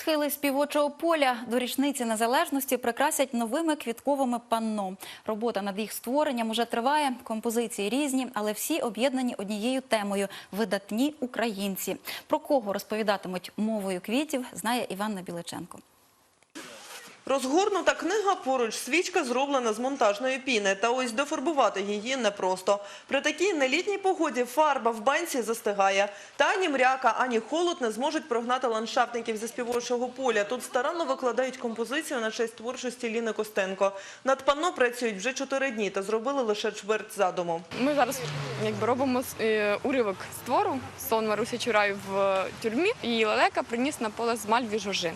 Схили співочого поля до річниці незалежності прикрасять новими квітковими панно. Робота над їх створенням уже триває. Композиції різні, але всі об'єднані однією темою видатні українці. Про кого розповідатимуть мовою квітів, знає Іванна Біличенко. Розгорнута книга, поруч свічка зроблена з монтажної піни. Та ось дофарбувати її непросто. При такій нелітній погоді фарба в банці застигає. Та ані мряка, ані холод не зможуть прогнати ландшафтників зі співочого поля. Тут старанно викладають композицію на честь творчості Ліни Костенко. Над панно працюють вже чотири дні та зробили лише чверть задуму. Ми зараз якби робимо е, уривок з твору сон Марусі Чурай в тюрмі. Її лелека приніс на поле з мальві жожин.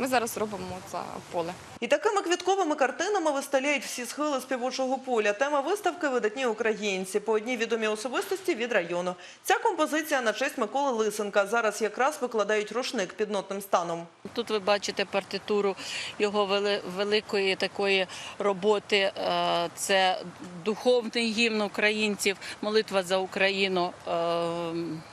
Ми зараз робимо це поле. І такими квітковими картинами виставляють всі схили співочого поля. Тема виставки «Видатні українці» по одній відомій особистості від району. Ця композиція на честь Миколи Лисенка. Зараз якраз викладають рушник під нотним станом. Тут ви бачите партитуру його великої такої роботи. Е, Це духовний гімн українців, молитва за Україну. Е,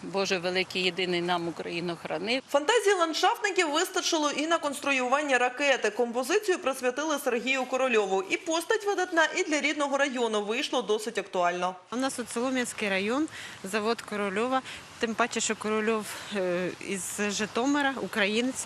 Боже великий єдиний нам Україну храни. Фантазії ландшафтників вистачило і на конструювання ракети. Композицію присвятили Сергію Корольову. І постать видатна, і для рідного району вийшло досить актуально. У нас от Солом'янський район, завод Корольова. Тим паче, що Корольов е, із Житомира, українець.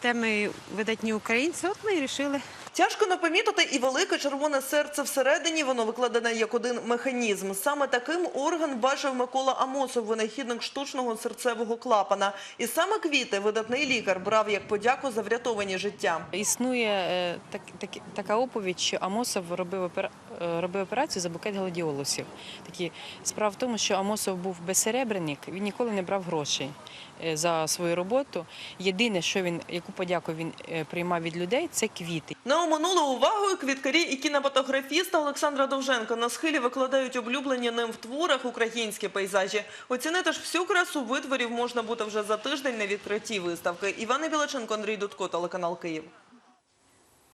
Теми видатні українці. От ми і вирішили. Тяжко не помітити і велике червоне серце всередині. Воно викладене як один механізм. Саме таким орган бачив Микола Амосов, винахідник штучного серцевого клапана. І саме квіти видатний лікар брав як подяку за врятовані життя. Існує е, так, так, така оповідь, що Амосов робив, опера- е, робив операцію за букет гладіолусів. Такі справа в тому, що Амосов був безсеребренник, він ніколи не брав грошей е, за свою роботу. Єдине, що він, яку подяку він е, приймав від людей, це квіти. Не оминули увагою квіткарі і кінематографіста Олександра Довженка. На схилі викладають облюблені ним в творах українські пейзажі. Оцінити ж всю красу витворів можна буде вже за тиждень на відкритті виставки. Івана Білаченко, Андрій Дудко, телеканал Київ.